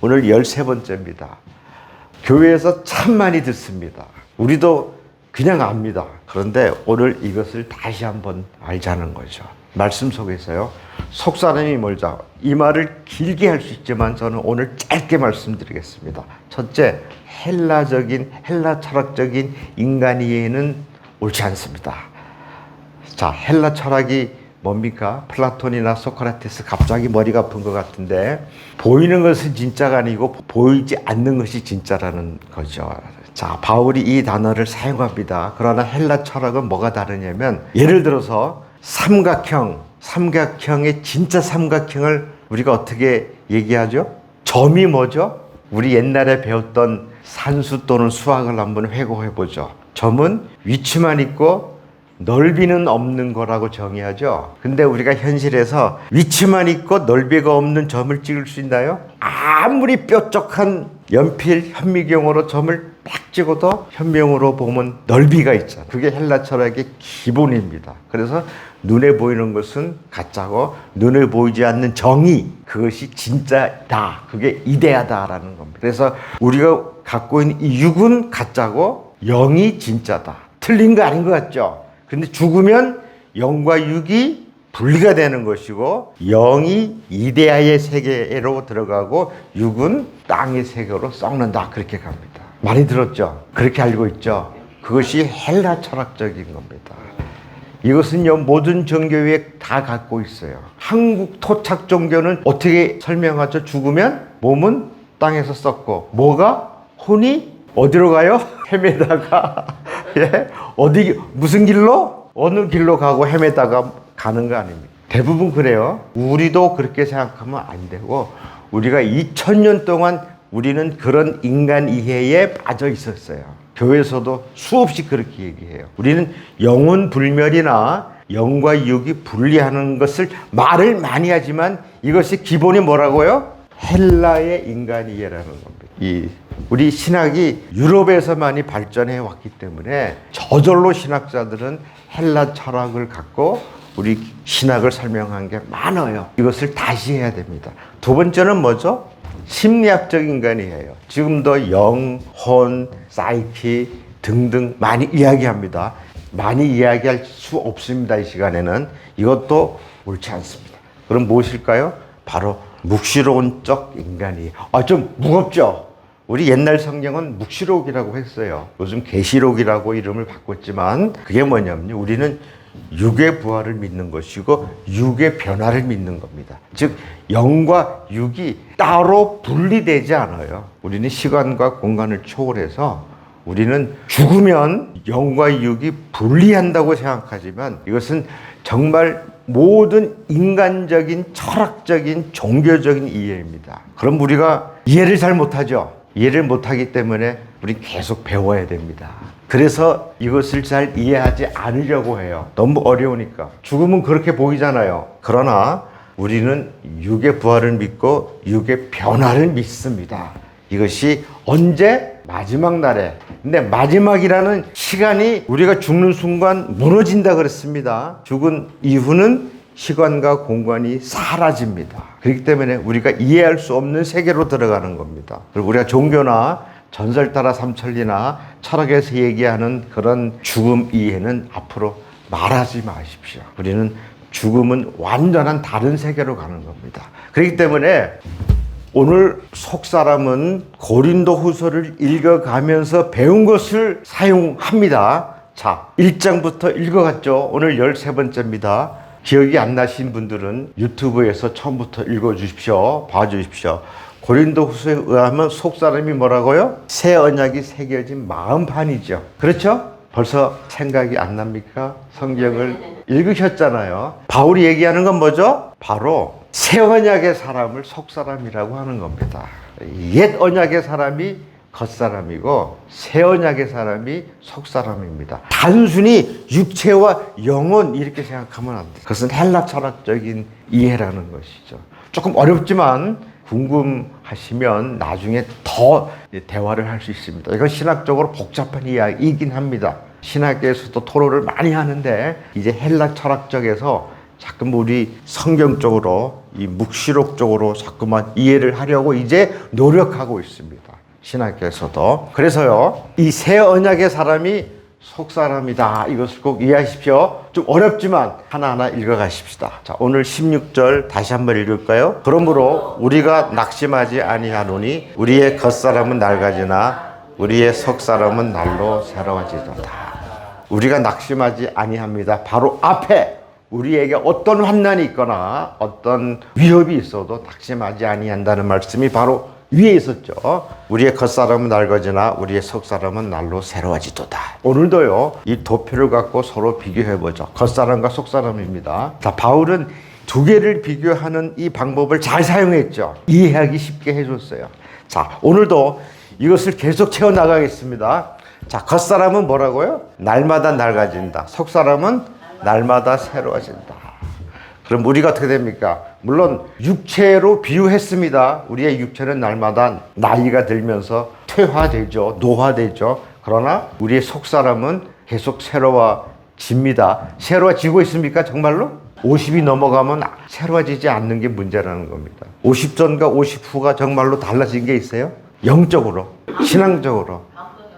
오늘 13번째입니다. 교회에서 참 많이 듣습니다. 우리도 그냥 압니다. 그런데 오늘 이것을 다시 한번 알자는 거죠. 말씀 속에서요. 속사람이 멀자. 이 말을 길게 할 수 있지만 저는 오늘 짧게 말씀드리겠습니다. 첫째, 헬라적인, 헬라 철학적인 인간 이해는 옳지 않습니다. 자, 헬라 철학이 뭡니까? 플라톤이나 소크라테스 갑자기 머리가 아픈 것 같은데 보이는 것은 진짜가 아니고 보이지 않는 것이 진짜라는 거죠. 자, 바울이 이 단어를 사용합니다. 그러나 헬라 철학은 뭐가 다르냐면 예를 들어서 삼각형, 삼각형의 진짜 삼각형을 우리가 어떻게 얘기하죠? 점이 뭐죠? 우리 옛날에 배웠던 산수 또는 수학을 한번 회고해 보죠. 점은 위치만 있고 넓이는 없는 거라고 정의하죠. 근데 우리가 현실에서 위치만 있고 넓이가 없는 점을 찍을 수 있나요? 아무리 뾰족한 연필 현미경으로 점을 딱 찍어도 현명으로 보면 넓이가 있잖아. 그게 헬라 철학의 기본입니다. 그래서 눈에 보이는 것은 가짜고 눈에 보이지 않는 정의 그것이 진짜다. 그게 이데아다라는 겁니다. 그래서 우리가 갖고 있는 이 육은 가짜고 영이 진짜다. 틀린 거 아닌 것 같죠? 근데 죽으면 영과 육이 분리가 되는 것이고 영이 이데아의 세계로 들어가고 육은 땅의 세계로 썩는다 그렇게 갑니다. 많이 들었죠? 그렇게 알고 있죠? 그것이 헬라 철학적인 겁니다. 이것은요 모든 종교에 다 갖고 있어요. 한국 토착 종교는 어떻게 설명하죠? 죽으면 몸은 땅에서 썩고 뭐가 혼이 어디로 가요? 헤매다가 예 어디 무슨 길로 어느 길로 가고 헤매다가 가는 거 아닙니까? 대부분 그래요. 우리도 그렇게 생각하면 안 되고 우리가 2000년 동안 우리는 그런 인간 이해에 빠져 있었어요. 교회에서도 수없이 그렇게 얘기해요. 우리는 영혼 불멸이나 영과 육이 분리하는 것을 말을 많이 하지만 이것이 기본이 뭐라고요? 헬라의 인간 이해라는 겁니다. 이 우리 신학이 유럽에서 많이 발전해 왔기 때문에 저절로 신학자들은 헬라 철학을 갖고 우리 신학을 설명한 게 많아요. 이것을 다시 해야 됩니다. 두 번째는 뭐죠? 심리학적 인간이에요. 지금도 영, 혼, 사이키 등등 많이 이야기합니다. 많이 이야기할 수 없습니다. 이 시간에는 이것도 옳지 않습니다. 그럼 무엇일까요? 바로 묵시로운적 인간이에요. 아, 좀 무겁죠? 우리 옛날 성경은 묵시록이라고 했어요. 요즘 계시록이라고 이름을 바꿨지만 그게 뭐냐면요. 우리는 육의 부활을 믿는 것이고 육의 변화를 믿는 겁니다. 즉 영과 육이 따로 분리되지 않아요. 우리는 시간과 공간을 초월해서 우리는 죽으면 영과 육이 분리한다고 생각하지만 이것은 정말 모든 인간적인 철학적인 종교적인 이해입니다. 그럼 우리가 이해를 잘 못하죠. 이해를 못하기 때문에 우리 계속 배워야 됩니다. 그래서 이것을 잘 이해하지 않으려고 해요. 너무 어려우니까. 죽음은 그렇게 보이잖아요. 그러나 우리는 육의 부활을 믿고 육의 변화를 믿습니다. 이것이 언제? 마지막 날에. 근데 마지막이라는 시간이 우리가 죽는 순간 무너진다 그랬습니다. 죽은 이후는 시간과 공간이 사라집니다. 그렇기 때문에 우리가 이해할 수 없는 세계로 들어가는 겁니다. 그리고 우리가 종교나 전설 따라 삼천리나 철학에서 얘기하는 그런 죽음 이해는 앞으로 말하지 마십시오. 우리는 죽음은 완전한 다른 세계로 가는 겁니다. 그렇기 때문에 오늘 속 사람은 고린도 후서를 읽어가면서 배운 것을 사용합니다. 자, 1장부터 읽어갔죠. 오늘 13번째입니다. 기억이 안 나신 분들은 유튜브에서 처음부터 읽어 주십시오. 봐 주십시오. 고린도 후서에 의하면 속 사람이 뭐라고요? 새 언약이 새겨진 마음판이죠. 그렇죠? 벌써 생각이 안 납니까? 성경을 읽으셨잖아요. 바울이 얘기하는 건 뭐죠? 바로 새 언약의 사람을 속 사람이라고 하는 겁니다. 옛 언약의 사람이 겉사람이고 새 언약의 사람이 속사람입니다. 단순히 육체와 영혼 이렇게 생각하면 안 돼요. 그것은 헬라 철학적인 이해라는 것이죠. 조금 어렵지만 궁금하시면 나중에 더 대화를 할 수 있습니다. 이건 신학적으로 복잡한 이야기이긴 합니다. 신학계에서도 토론을 많이 하는데 이제 헬라 철학적에서 자꾸 우리 성경적으로 이 묵시록적으로 자꾸만 이해를 하려고 이제 노력하고 있습니다. 신학교에서도. 그래서요, 이 새 언약의 사람이 속 사람이다. 이것을 꼭 이해하십시오. 좀 어렵지만 하나하나 읽어가십시다. 자, 오늘 16절 다시 한번 읽을까요? 그러므로 우리가 낙심하지 아니하노니 우리의 겉사람은 낡아지나 우리의 속 사람은 날로 새로워지도다. 우리가 낙심하지 아니합니다. 바로 앞에 우리에게 어떤 환난이 있거나 어떤 위협이 있어도 낙심하지 아니한다는 말씀이 바로 위에 있었죠. 우리의 겉사람은 낡아지나 우리의 속사람은 날로 새로워지도다. 오늘도요, 이 도표를 갖고 서로 비교해보죠. 겉사람과 속사람입니다. 자, 바울은 두 개를 비교하는 이 방법을 잘 사용했죠. 이해하기 쉽게 해줬어요. 자, 오늘도 이것을 계속 채워나가겠습니다. 자, 겉사람은 뭐라고요? 날마다 낡아진다. 속사람은 날마다 새로워진다. 그럼 우리가 어떻게 됩니까? 물론 육체로 비유했습니다. 우리의 육체는 날마다 나이가 들면서 퇴화되죠. 노화되죠. 그러나 우리의 속사람은 계속 새로워집니다. 새로워지고 있습니까? 정말로? 50이 넘어가면 새로워지지 않는 게 문제라는 겁니다. 50 전과 50 후가 정말로 달라진 게 있어요? 영적으로, 신앙적으로.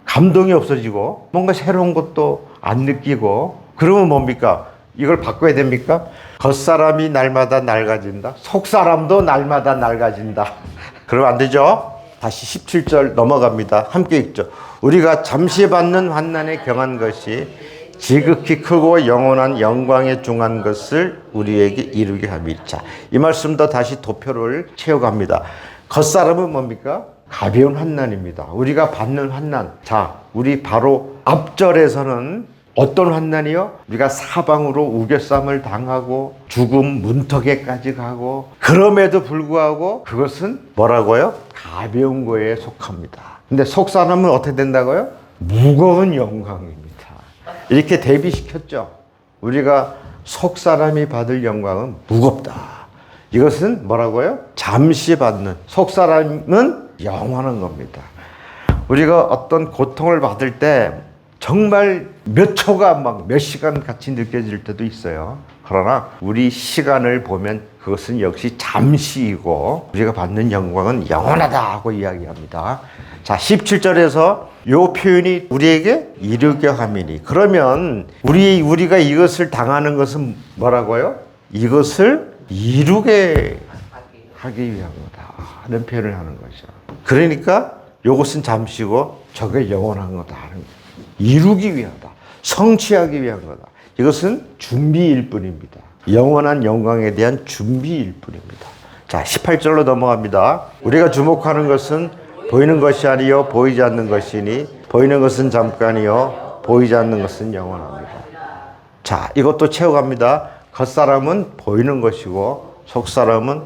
감동이 없어지고 뭔가 새로운 것도 안 느끼고 그러면 뭡니까? 이걸 바꿔야 됩니까? 겉사람이 날마다 낡아진다. 속사람도 날마다 낡아진다. 그러면 안 되죠? 다시 17절 넘어갑니다. 함께 읽죠. 우리가 잠시 받는 환난에 경한 것이 지극히 크고 영원한 영광에 중한 것을 우리에게 이루게 함이라. 자, 이 말씀도 다시 도표를 채워갑니다. 겉사람은 뭡니까? 가벼운 환난입니다. 우리가 받는 환난. 자, 우리 바로 앞절에서는 어떤 환난이요? 우리가 사방으로 우겨쌈을 당하고 죽음 문턱에까지 가고 그럼에도 불구하고 그것은 뭐라고요? 가벼운 거에 속합니다. 근데 속 사람은 어떻게 된다고요? 무거운 영광입니다. 이렇게 대비시켰죠. 우리가 속 사람이 받을 영광은 무겁다. 이것은 뭐라고요? 잠시 받는 속 사람은 영원한 겁니다. 우리가 어떤 고통을 받을 때 정말 몇 초가 막 몇 시간 같이 느껴질 때도 있어요. 그러나 우리 시간을 보면 그것은 역시 잠시이고 우리가 받는 영광은 영원하다 하고 이야기합니다. 자, 17절에서 요 표현이 우리에게 이르게 함이니 그러면 우리 우리가 이것을 당하는 것은 뭐라고요? 이것을 이루게 하기 위한 거다 하는 표현을 하는 거죠. 그러니까 요것은 잠시고 저게 영원한 거다 하는 거예요. 이루기 위하다. 성취하기 위한 거다. 이것은 준비일 뿐입니다. 영원한 영광에 대한 준비일 뿐입니다. 자, 18절로 넘어갑니다. 우리가 주목하는 것은 보이는 것이 아니요 보이지 않는 것이니 보이는 것은 잠깐이요 보이지 않는 것은 영원합니다. 자, 이것도 채워갑니다. 겉사람은 보이는 것이고 속사람은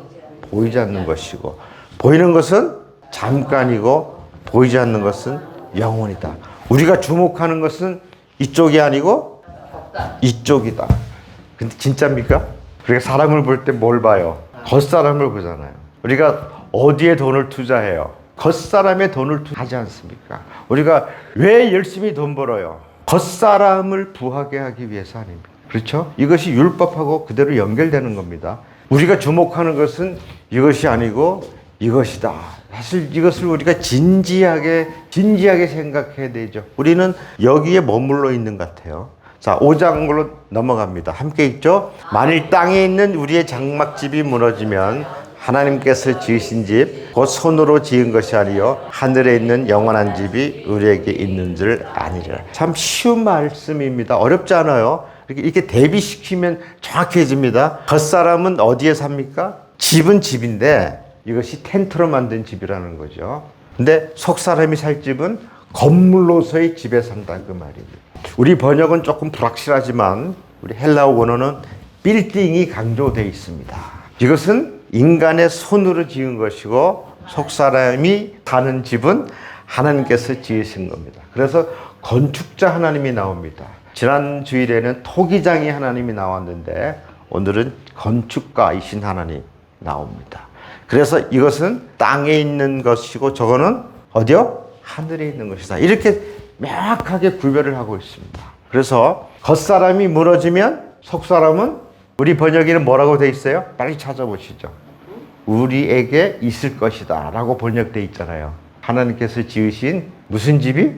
보이지 않는 것이고 보이는 것은 잠깐이고 보이지 않는 것은 영원이다. 우리가 주목하는 것은 이쪽이 아니고 이쪽이다. 근데 진짜입니까? 우리가 사람을 볼 때 뭘 봐요? 겉사람을 보잖아요. 우리가 어디에 돈을 투자해요? 겉사람의 돈을 투자하지 않습니까? 우리가 왜 열심히 돈 벌어요? 겉사람을 부하게 하기 위해서 아닙니까? 그렇죠? 이것이 율법하고 그대로 연결되는 겁니다. 우리가 주목하는 것은 이것이 아니고 이것이다. 사실 이것을 우리가 진지하게 진지하게 생각해야 되죠. 우리는 여기에 머물러 있는 것 같아요. 자, 5장으로 넘어갑니다. 함께 읽죠. 만일 땅에 있는 우리의 장막집이 무너지면 하나님께서 지으신 집, 곧 손으로 지은 것이 아니요 하늘에 있는 영원한 집이 우리에게 있는 줄 아니라. 참 쉬운 말씀입니다. 어렵지 않아요. 이렇게 대비시키면 정확해집니다. 겉사람은 어디에 삽니까? 집은 집인데 이것이 텐트로 만든 집이라는 거죠. 근데 속 사람이 살 집은 건물로서의 집에 산다 그 말입니다. 우리 번역은 조금 불확실하지만 우리 헬라어 원어는 빌딩이 강조되어 있습니다. 이것은 인간의 손으로 지은 것이고 속 사람이 사는 집은 하나님께서 지으신 겁니다. 그래서 건축자 하나님이 나옵니다. 지난 주일에는 토기장이 하나님이 나왔는데 오늘은 건축가이신 하나님 나옵니다. 그래서 이것은 땅에 있는 것이고 저거는 어디요? 하늘에 있는 것이다. 이렇게 명확하게 구별을 하고 있습니다. 그래서 겉사람이 무너지면 속사람은 우리 번역에는 뭐라고 돼 있어요? 빨리 찾아보시죠. 우리에게 있을 것이다 라고 번역돼 있잖아요. 하나님께서 지으신 무슨 집이?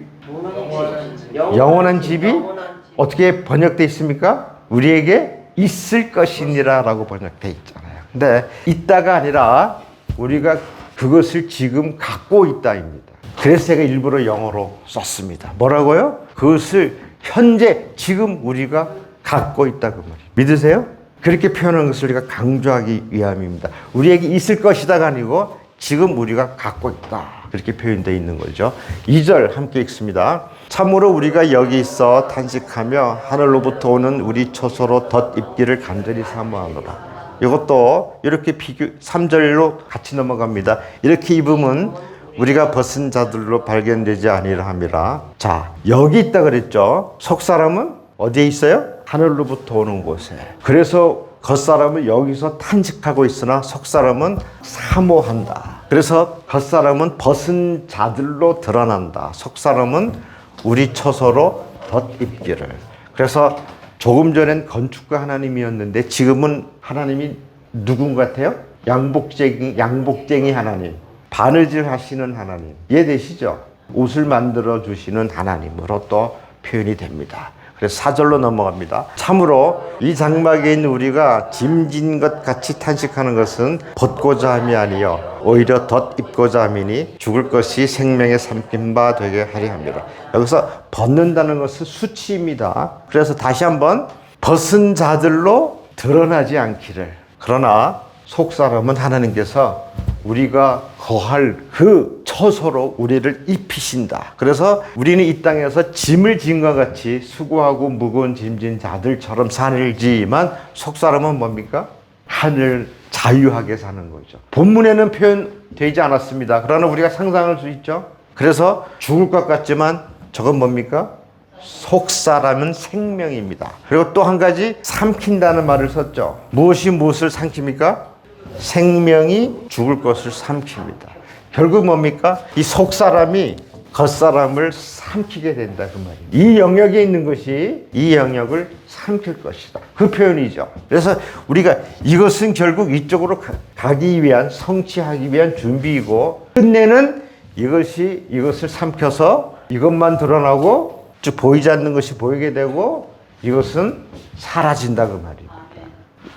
영원한 집이 어떻게 번역돼 있습니까? 우리에게 있을 것이니라 라고 번역돼 있잖아요. 근데 있다가 아니라 우리가 그것을 지금 갖고 있다입니다. 그래서 제가 일부러 영어로 썼습니다. 뭐라고요? 그것을 현재 지금 우리가 갖고 있다 그 말이에요. 믿으세요? 그렇게 표현하는 것을 우리가 강조하기 위함입니다. 우리에게 있을 것이다가 아니고 지금 우리가 갖고 있다. 그렇게 표현되어 있는 거죠. 2절 함께 읽습니다. 참으로 우리가 여기 있어 탄식하며 하늘로부터 오는 우리 초소로 덧입기를 간절히 사모하노라. 이것도 이렇게 비교 3절로 같이 넘어갑니다. 이렇게 입으면 우리가 벗은 자들로 발견되지 아니라 함이라. 자, 여기 있다 그랬죠. 속 사람은 어디에 있어요? 하늘로부터 오는 곳에. 그래서 겉사람은 여기서 탄식하고 있으나 속사람은 사모한다. 그래서 겉사람은 벗은 자들로 드러난다. 속사람은 우리 처소로 덧입기를. 그래서 조금 전엔 건축가 하나님이었는데 지금은 하나님이 누군 같아요? 양복쟁이, 양복쟁이 하나님. 바느질 하시는 하나님. 이해되시죠? 옷을 만들어 주시는 하나님으로 또 표현이 됩니다. 그래서 사절로 넘어갑니다. 참으로 이 장막에 있는 우리가 짐진 것 같이 탄식하는 것은 벗고자 함이 아니요 오히려 덧입고자 함이니 죽을 것이 생명의 삼킨 바 되게 하리 합니다. 여기서 벗는다는 것은 수치입니다. 그래서 다시 한번 벗은 자들로 드러나지 않기를. 그러나 속 사람은 하나님께서 우리가 거할 그 처소로 우리를 입히신다. 그래서 우리는 이 땅에서 짐을 진과 같이 수고하고 무거운 짐진 자들처럼 살지만 속 사람은 뭡니까? 하늘 자유하게 사는 거죠. 본문에는 표현되지 않았습니다. 그러나 우리가 상상할 수 있죠. 그래서 죽을 것 같지만 저건 뭡니까? 속 사람은 생명입니다. 그리고 또 한 가지 삼킨다는 말을 썼죠. 무엇이 무엇을 삼킵니까? 생명이 죽을 것을 삼킵니다. 결국 뭡니까? 이 속 사람이 겉 사람을 삼키게 된다 그 말입니다. 이 영역에 있는 것이 이 영역을 삼킬 것이다. 그 표현이죠. 그래서 우리가 이것은 결국 이쪽으로 가- 가기 위한 성취하기 위한 준비이고 끝내는 이것이 이것을 삼켜서 이것만 드러나고 쭉 보이지 않는 것이 보이게 되고 이것은 사라진다 그 말입니다.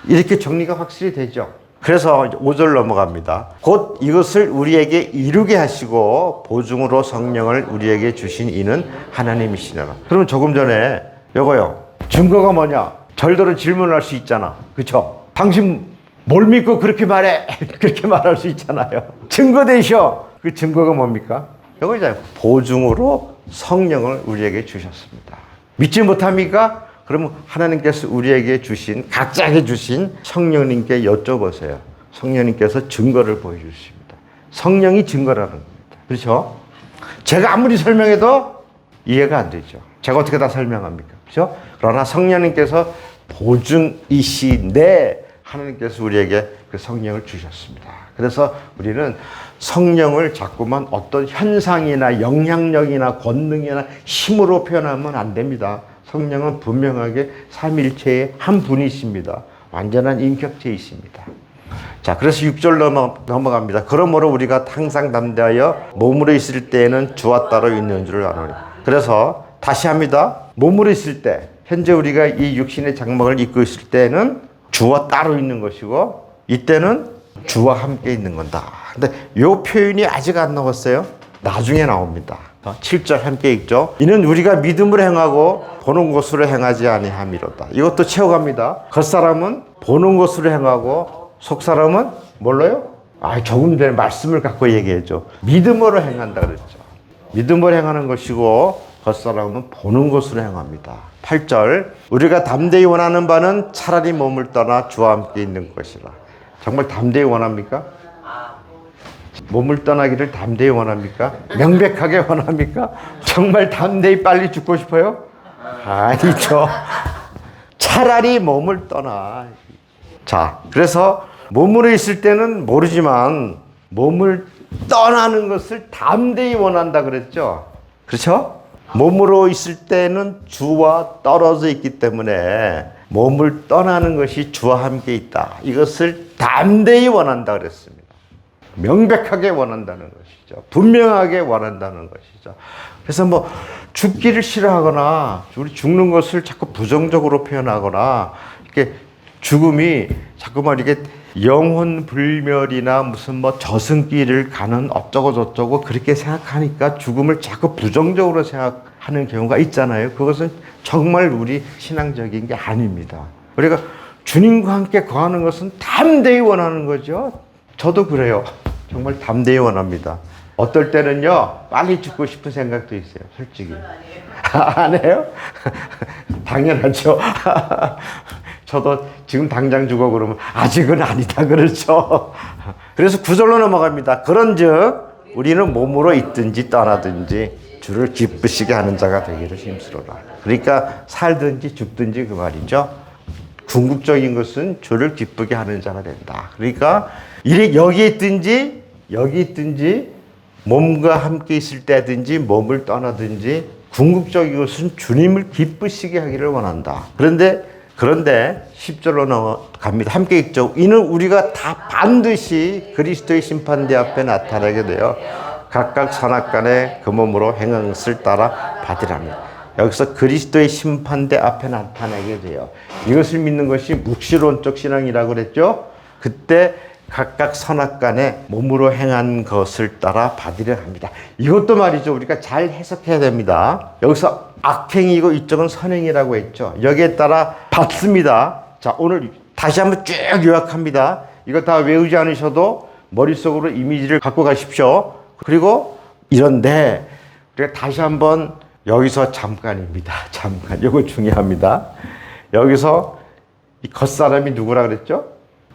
이렇게 정리가 확실히 되죠. 그래서 5절 넘어갑니다. 곧 이것을 우리에게 이루게 하시고 보증으로 성령을 우리에게 주신 이는 하나님이시니라. 그러면 조금 전에 요거요. 증거가 뭐냐? 절대로 질문할 수 있잖아. 그쵸? 당신 뭘 믿고 그렇게 말해? 그렇게 말할 수 있잖아요. 증거 되셔. 그 증거가 뭡니까? 요거잖아요. 보증으로 성령을 우리에게 주셨습니다. 믿지 못합니까? 그러면 하나님께서 우리에게 주신 각자에게 주신 성령님께 여쭤보세요. 성령님께서 증거를 보여주십니다. 성령이 증거라는 겁니다. 그렇죠? 제가 아무리 설명해도 이해가 안 되죠. 제가 어떻게 다 설명합니까? 그렇죠? 그러나 성령님께서 보증이시내 하나님께서 우리에게 그 성령을 주셨습니다. 그래서 우리는 성령을 자꾸만 어떤 현상이나 영향력이나 권능이나 힘으로 표현하면 안 됩니다. 성령은 분명하게 삼일체의 한 분이십니다. 완전한 인격체이십니다. 자, 그래서 6절 넘어, 넘어갑니다. 그러므로 우리가 항상 담대하여 몸으로 있을 때에는 주와 따로 있는 줄을 아노니. 그래서 다시 합니다. 몸으로 있을 때, 현재 우리가 이 육신의 장막을 입고 있을 때는 주와 따로 있는 것이고, 이때는 주와 함께 있는 건다. 근데 이 표현이 아직 안 나왔어요. 나중에 나옵니다. 7절 함께 읽죠. 이는 우리가 믿음으로 행하고 보는 것으로 행하지 아니함이로다. 이것도 채워갑니다. 겉사람은 보는 것으로 행하고 속사람은 뭘로요? 아, 조금 전에 말씀을 갖고 얘기했죠. 믿음으로 행한다 그랬죠. 믿음으로 행하는 것이고 겉사람은 보는 것으로 행합니다. 8절 우리가 담대히 원하는 바는 차라리 몸을 떠나 주와 함께 있는 것이라. 정말 담대히 원합니까? 몸을 떠나기를 담대히 원합니까? 명백하게 원합니까? 정말 담대히 빨리 죽고 싶어요? 아니죠. 차라리 몸을 떠나. 자, 그래서 몸으로 있을 때는 모르지만 몸을 떠나는 것을 담대히 원한다 그랬죠. 그렇죠? 몸으로 있을 때는 주와 떨어져 있기 때문에 몸을 떠나는 것이 주와 함께 있다. 이것을 담대히 원한다 그랬습니다. 명백하게 원한다는 것이죠. 분명하게 원한다는 것이죠. 그래서 뭐 죽기를 싫어하거나 우리 죽는 것을 자꾸 부정적으로 표현하거나 이렇게 죽음이 자꾸만 이렇게 영혼 불멸이나 무슨 뭐 저승길을 가는 어쩌고 저쩌고 그렇게 생각하니까 죽음을 자꾸 부정적으로 생각하는 경우가 있잖아요. 그것은 정말 우리 신앙적인 게 아닙니다. 우리가 주님과 함께 거하는 것은 담대히 원하는 거죠. 저도 그래요. 정말 담대히 원합니다. 어떨 때는요, 빨리 죽고 싶은 생각도 있어요, 솔직히. 안 해요? 당연하죠. 저도 지금 당장 죽어 그러면 아직은 아니다 그렇죠. 그래서 구절로 넘어갑니다. 그런즉 우리는 몸으로 있든지 떠나든지 주를 기쁘시게 하는 자가 되기를 힘쓰로라. 그러니까 살든지 죽든지 그 말이죠. 궁극적인 것은 주를 기쁘게 하는 자가 된다. 그러니까 이리 여기 있든지 여기 있든지 몸과 함께 있을 때든지 몸을 떠나든지 궁극적인 것은 주님을 기쁘시게 하기를 원한다. 그런데 그런데 10절로 넘어갑니다. 함께 읽죠. 이는 우리가 다 반드시 그리스도의 심판대 앞에 나타나게 되어 각각 선악간에 그 몸으로 행한 것을 따라 받으랍니다. 여기서 그리스도의 심판대 앞에 나타나게 돼요. 이것을 믿는 것이 묵시론적 신앙이라고 그랬죠. 그때 각각 선악간에 몸으로 행한 것을 따라 받으려 합니다. 이것도 말이죠. 우리가 잘 해석해야 됩니다. 여기서 악행이고 이쪽은 선행이라고 했죠. 여기에 따라 받습니다. 자, 오늘 다시 한번 쭉 요약합니다. 이거 다 외우지 않으셔도 머릿속으로 이미지를 갖고 가십시오. 그리고 이런데 우리가 다시 한번 여기서 잠깐입니다. 잠깐. 이거 중요합니다. 여기서 이 겉사람이 누구라 그랬죠?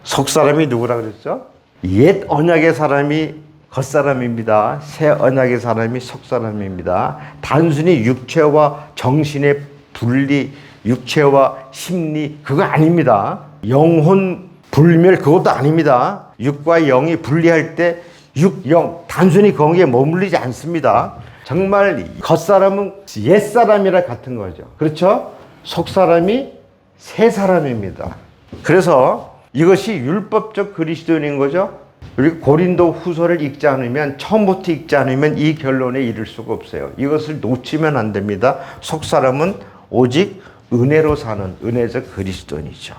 속사람이 누구라 그랬죠? 옛 언약의 사람이 겉사람입니다. 새 언약의 사람이 속사람입니다. 단순히 육체와 정신의 분리, 육체와 심리, 그거 아닙니다. 영혼 불멸, 그것도 아닙니다. 육과 영이 분리할 때 육, 영, 단순히 거기에 머물리지 않습니다. 정말 겉사람은 옛사람이라 같은 거죠. 그렇죠? 속사람이 새 사람입니다. 그래서 이것이 율법적 그리스도인인 거죠. 우리 고린도 후서를 읽지 않으면 처음부터 읽지 않으면 이 결론에 이를 수가 없어요. 이것을 놓치면 안 됩니다. 속 사람은 오직 은혜로 사는 은혜적 그리스도인이죠.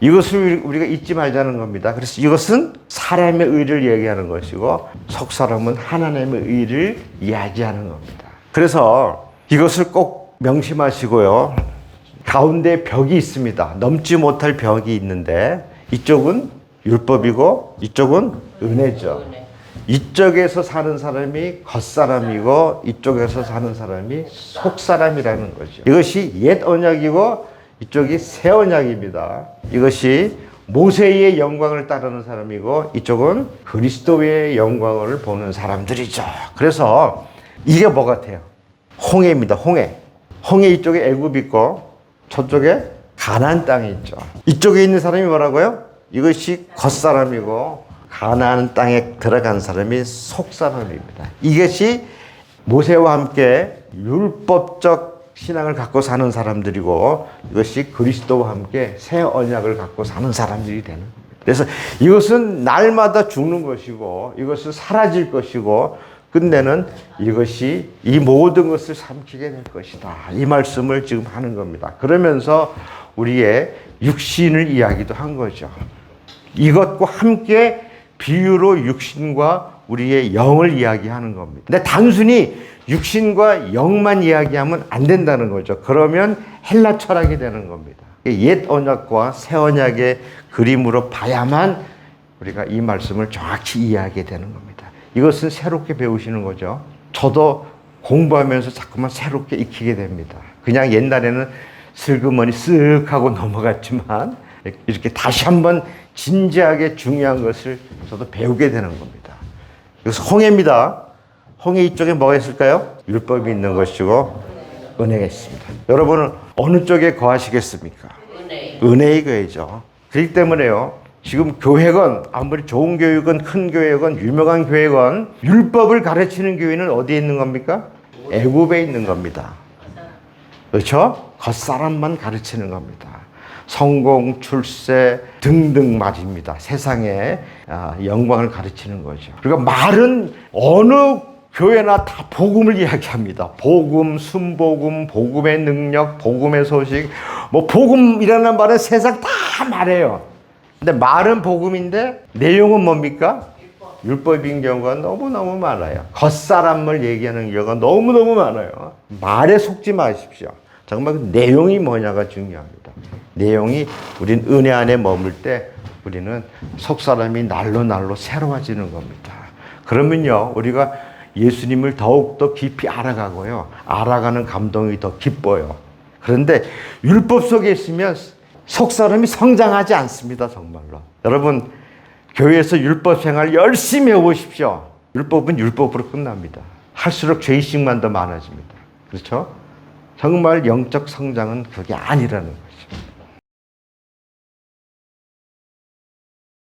이것을 우리가 잊지 말자는 겁니다. 그래서 이것은 사람의 의를 얘기하는 것이고 속 사람은 하나님의 의를 이야기하는 겁니다. 그래서 이것을 꼭 명심하시고요. 가운데 벽이 있습니다. 넘지 못할 벽이 있는데 이쪽은 율법이고 이쪽은 은혜죠. 이쪽에서 사는 사람이 겉사람이고 이쪽에서 사는 사람이 속사람이라는 거죠. 이것이 옛 언약이고 이쪽이 새 언약입니다. 이것이 모세의 영광을 따르는 사람이고 이쪽은 그리스도의 영광을 보는 사람들이죠. 그래서 이게 뭐 같아요? 홍해입니다. 홍해. 홍해 이쪽에 애굽 있고 저쪽에 가나안 땅이 있죠. 이쪽에 있는 사람이 뭐라고요? 이것이 겉사람이고 가나안 땅에 들어간 사람이 속사람입니다. 이것이 모세와 함께 율법적 신앙을 갖고 사는 사람들이고 이것이 그리스도와 함께 새 언약을 갖고 사는 사람들이 되는 겁니다. 그래서 이것은 날마다 죽는 것이고 이것은 사라질 것이고 끝내는 이것이 이 모든 것을 삼키게 될 것이다. 이 말씀을 지금 하는 겁니다. 그러면서 우리의 육신을 이야기도 한 거죠. 이것과 함께 비유로 육신과 우리의 영을 이야기하는 겁니다. 근데 단순히 육신과 영만 이야기하면 안 된다는 거죠. 그러면 헬라 철학이 되는 겁니다. 옛 언약과 새 언약의 그림으로 봐야만 우리가 이 말씀을 정확히 이해하게 되는 겁니다. 이것은 새롭게 배우시는 거죠. 저도 공부하면서 자꾸만 새롭게 익히게 됩니다. 그냥 옛날에는 슬그머니 쓱 하고 넘어갔지만 이렇게 다시 한번 진지하게 중요한 것을 저도 배우게 되는 겁니다. 이것은 홍해입니다. 홍해 이쪽에 뭐가 있을까요? 율법이 있는 것이고 은혜가 있습니다. 여러분은 어느 쪽에 거하시겠습니까? 은혜. 은혜의 교회죠. 그렇기 때문에요. 지금 교회건 아무리 좋은 교회건 큰 교회건 유명한 교회건 율법을 가르치는 교회는 어디에 있는 겁니까? 애굽에 있는 겁니다. 그렇죠? 겉사람만 가르치는 겁니다. 성공, 출세 등등 말입니다. 세상에 아, 영광을 가르치는 거죠. 그러니까 말은 어느 교회나 다 복음을 이야기합니다. 복음, 순복음, 복음의 능력, 복음의 소식. 뭐 복음이라는 말은 세상 다 말해요. 근데 말은 복음인데 내용은 뭡니까? 율법인 경우가 너무너무 많아요. 겉사람을 얘기하는 경우가 너무너무 많아요. 말에 속지 마십시오. 정말 그 내용이 뭐냐가 중요합니다. 내용이 우린 은혜 안에 머물 때 우리는 속사람이 날로 날로 새로워지는 겁니다. 그러면요, 우리가 예수님을 더욱더 깊이 알아가고요. 알아가는 감동이 더 기뻐요. 그런데 율법 속에 있으면 속사람이 성장하지 않습니다, 정말로. 여러분, 교회에서 율법 생활 열심히 해보십시오. 율법은 율법으로 끝납니다. 할수록 죄의식만 더 많아집니다. 그렇죠? 정말 영적 성장은 그게 아니라는 거죠.